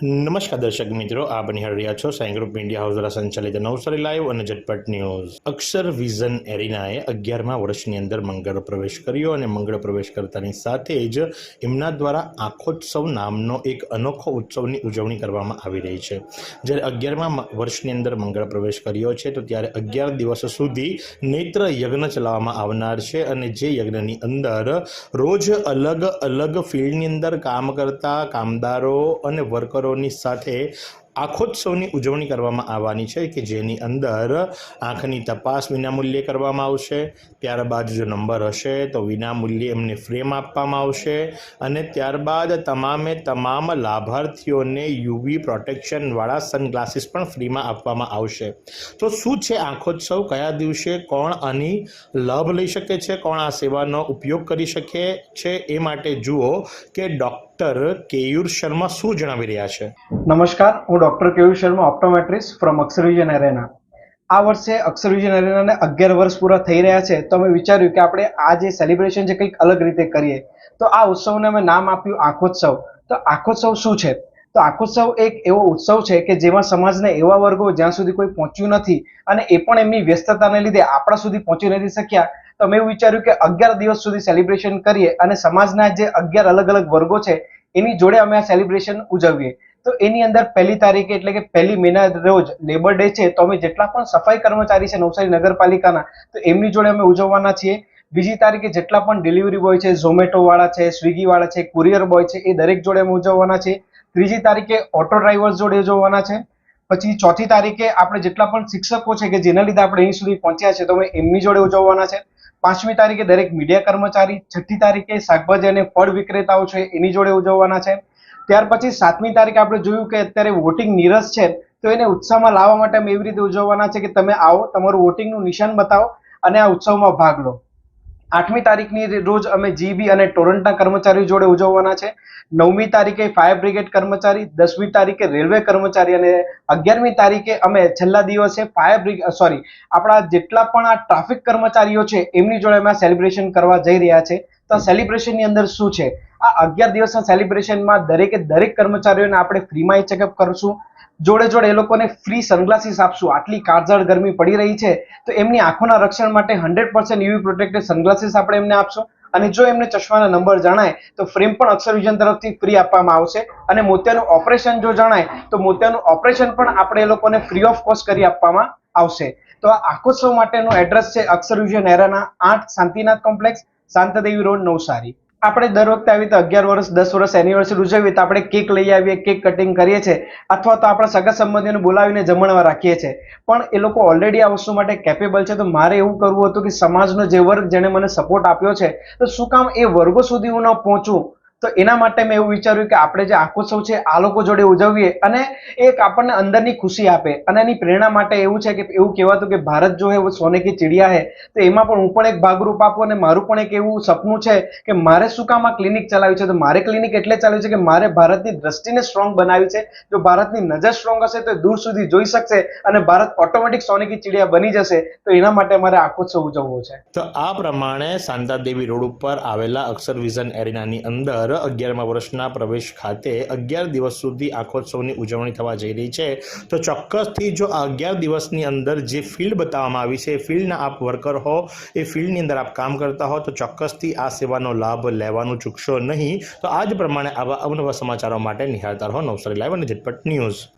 નમસ્કાર દર્શક મિત્રો, આપ નિહાળ રહ્યા છો સાઈ ગ્રુપ ઇન્ડિયા હાઉસ દ્વારા સંચાલિત નવસારી લાઈવ અને ઝટપટ ન્યૂઝ. અક્ષર વિઝન એરિનાએ અગિયારમાં વર્ષની અંદર મંગળ પ્રવેશ કર્યો અને મંગળ પ્રવેશ કરતાની સાથે જ એમના દ્વારા આંખોત્સવ નામનો એક અનોખો ઉત્સવની ઉજવણી કરવામાં આવી રહી છે. જ્યારે અગિયારમાં વર્ષની અંદર મંગળ પ્રવેશ કર્યો છે, તો ત્યારે અગિયાર દિવસ સુધી નેત્ર યજ્ઞ ચલાવવામાં આવનાર છે અને જે યજ્ઞની અંદર રોજ અલગ અલગ ફિલ્ડની અંદર કામ કરતા કામદારો અને વર્કરોની સાથે આંખોત્સવની ઉજવણી કરવામાં આવવાની છે કે જેની અંદર આંખની તપાસ વિનામૂલ્યે કરવામાં આવશે, ત્યારબાદ જો નંબર હશે તો વિનામૂલ્યે એમને ફ્રેમ આપવામાં આવશે અને ત્યારબાદ તમામે તમામ લાભાર્થીઓને યુવી પ્રોટેક્શનવાળા સનગ્લાસીસ પણ ફ્રીમાં આપવામાં આવશે. તો શું છે આંખોત્સવ? કયા દિવસે કોણ આની લાભ લઈ શકે છે? કોણ આ સેવાનો ઉપયોગ કરી શકે છે? એ માટે જુઓ કે ડૉક્ટર કેયુર શર્મા શું જણાવી રહ્યા છે. નમસ્કાર, હું doctor K V Sharma? Optometrist from Akshar Vision arena આ વર્ષે અક્ષરવિઝન એરેનાને અગિયાર વર્ષ પૂરા થઈ રહ્યા છે. તો અમે વિચાર્યું કે આપણે આ જે સેલિબ્રેશન છે કંઈક અલગ રીતે કરીએ. તો આ ઉત્સવને અમે નામ આપ્યું આંખોત્સવ. તો આંખોત્સવ શું છે? તો આંખોત્સવ એક એવો ઉત્સવ છે કે જેમાં સમાજના એવા વર્ગો જ્યાં સુધી કોઈ પહોંચ્યું નથી અને એ પણ એમની વ્યસ્તતાને લીધે આપણા સુધી પહોંચી નથી શક્યા. તો એવું વિચાર્યું કે અગિયાર દિવસ સુધી સેલિબ્રેશન કરીએ અને સમાજના જે અગિયાર અલગ અલગ વર્ગો છે એની જોડે અમે આ સેલિબ્રેશન ઉજવીએ. તો એની અંદર પહેલી તારીખે એટલે કે પહેલી મેના રોજ લેબર ડે છે, તો અમે જેટલા પણ સફાઈ કર્મચારી છે નવસારી નગરપાલિકાના, તો એમની જોડે અમે ઉજવવાના છીએ. બીજી તારીખે જેટલા પણ ડિલિવરી બોય છે ઝોમેટો વાળા છે સ્વિગી વાળા છે કુરિયર બોય છે, એ દરેક જોડે અમે ઉજવવાના છે ત્રીજી તારીખે ઓટો ડ્રાઈવર્સ જોડે ઉજવવાના છે. પછી ચોથી તારીખે આપણે જેટલા પણ શિક્ષકો છે કે જેના લીધે આપણે અહીં સુધી પહોંચ્યા છે, તો અમે એમની જોડે ઉજવવાના છે. પાંચમી તારીખે દરેક મીડિયા કર્મચારી, છઠ્ઠી તારીખે શાકભાજી અને ફળ વિક્રેતાઓ છે, એની જોડે ઉજવવાના છે. ત્યાર પછી સાતમી તારીખે આપણે જોયું કે અત્યારે વોટિંગ નીરસ છે, તો એને ઉત્સાહમાં લાવવા માટે અમે એવી રીતે ઉજવવાના છે કે તમે આવો, તમારું વોટિંગનું નિશાન બતાવો અને આ ઉત્સવમાં ભાગ લો. આઠમી તારીખની રોજ અમે જીબી અને ટોરન્ટના કર્મચારીઓ જોડે ઉજવવાના છે. નવમી તારીખે ફાયર બ્રિગેડ કર્મચારી, દસમી તારીખે રેલવે કર્મચારી અને અગિયારમી તારીખે અમે છેલ્લા દિવસે ફાયર બ્રિગેડ સોરી આપણા જેટલા પણ આ ટ્રાફિક કર્મચારીઓ છે, એમની જોડે અમે સેલિબ્રેશન કરવા જઈ રહ્યા છે. તો સેલિબ્રેશનની અંદર શું છે? આ અગિયાર દિવસના સેલિબ્રેશનમાં દરેકે દરેક કર્મચારીઓને આપણે ફ્રીમાં એ ચેકઅપ કરશું. જોડે જોડે એ લોકોને ફ્રી સનગ્લાસીસ આપશું. આટલી કાળઝાળ ગરમી પડી રહી છે, તો એમની આંખોના રક્ષણ માટે hundred percent UV protected sunglasses આપણે એમને આપશું. અને જો એમને ચશ્માના નંબર જણાય, તો ફ્રેમ પણ અક્ષર વિઝન તરફથી ફ્રી આપવામાં આવશે. અને મોતિયાનું ઓપરેશન જો જણાય, તો મોતિયાનું ઓપરેશન પણ આપણે એ લોકોને ફ્રી ઓફ કોસ્ટ કરી આપવામાં આવશે. તો આ આખોત્સવ માટેનું એડ્રેસ છે અક્ષર વિઝન એરાના આઠ શાંતિનાથ કોમ્પ્લેક્સ શાંતદેવી રોડ નવસારી. આપણે દર વખતે આવી રીતે અગિયાર વર્ષ, દસ વર્ષ એનિવર્સરી ઉજવીએ તો આપણે કેક લઈ આવીએ કેક કટિંગ કરીએ છીએ, અથવા તો આપણા સગા સંબંધીઓને બોલાવીને જમણવા રાખીએ છીએ. પણ એ લોકો ઓલરેડી આ વસ્તુ માટે કેપેબલ છે. તો મારે એવું કરવું હતું કે સમાજનો જે વર્ગ જેણે મને સપોર્ટ આપ્યો છે, તો શું કામ એ વર્ગો સુધી હું ન પહોંચું? તો એના માટે મેં એવું વિચાર્યું કે આપણે જે આંખોત્સવ છે, આ લોકો જોડે ઉજવીએ અને એક આપણને અંદરની ખુશી આપે અને એની પ્રેરણા માટે એવું છે કે એવું કહેવાતું કે ભારત જો હે, સોને કી ચિડિયા હે. તો એમાં પણ હું પણ એક ભાગરૂપ આપું અને મારું પણ એક એવું સપનું છે કે મારે શું કામ આ ક્લિનિક ચલાવ્યું છે? તો મારે ક્લિનિક એટલે ચાલ્યું છે કે મારે ભારતની દ્રષ્ટિને સ્ટ્રોંગ બનાવી છે. જો ભારતની નજર સ્ટ્રોંગ હશે તો દૂર સુધી જોઈ શકશે અને ભારત ઓટોમેટિક સોને કી ચિડિયા બની જશે. તો એના માટે મારે આંખોત્સવ ઉજવવો છે. તો આ પ્રમાણે શાંતાદેવી રોડ ઉપર આવેલા અક્ષર વિઝન એરિનાની અંદર અગિયારમા વર્ષના પ્રવેશ ખાતે અગિયાર દિવસ સુધી આંખોત્સવની ઉજવણી થવા જઈ રહી છે. તો ચોક્કસથી જો આ અગિયાર દિવસની અંદર જે ફિલ્ડ બતાવવામાં આવી છે, એ ફિલ્ડના આપ વર્કર હો, એ ફિલ્ડની અંદર આપ કામ કરતા હો, તો ચોક્કસથી આ સેવાનો લાભ લેવાનું ચૂકશો નહીં. તો આ જ પ્રમાણે આવા અવનવા સમાચારો માટે નિહાળતા રહો નવસારી લાઈવ અને ઝટપટ ન્યૂઝ.